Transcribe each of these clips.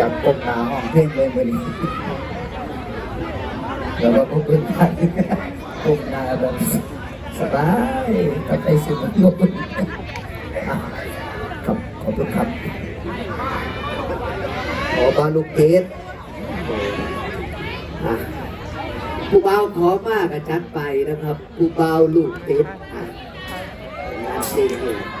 อยากก้มหน้าห้องเพลงเลยวันนี้แล้วก็พวกเพื่อนกันก้มหน้าแบบสบายกับใจสุดมันลงอะครับขอบคุณครับขอบาลูกเกดผู้เบาขอมากกระจัดไปนะครับ ผู้เบาลูกเกดอะงานจริงเอา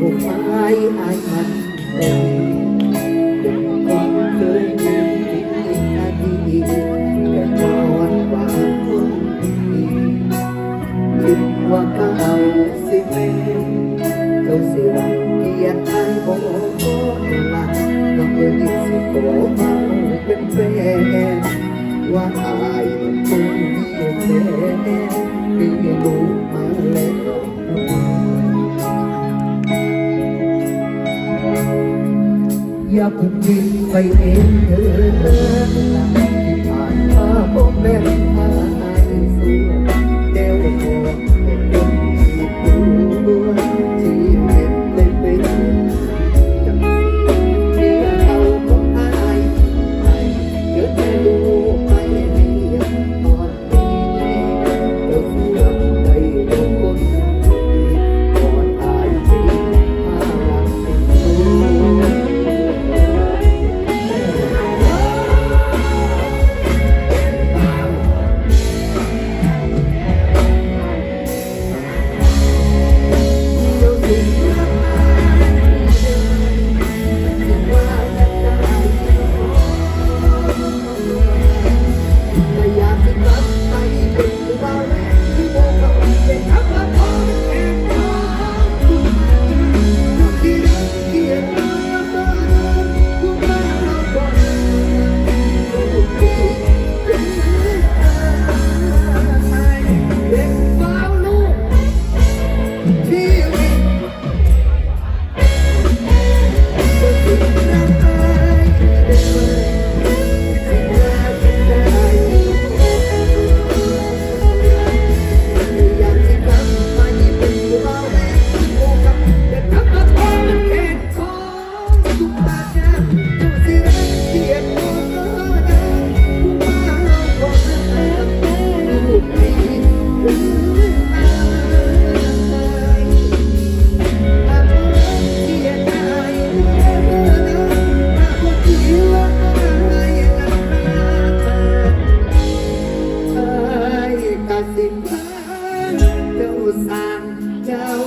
một ai ai mặt đừng còn chơi những tình tình ta đi để còn bạn quân qua cao xin em đâu sẽ rằng khi anh ai bỏ có em mà lòng người tình sẽ khổ อย่าเพิ่งวิ่งไปเองเธอที่ผ่านมาบ่แม่นทาง fan. Yeah.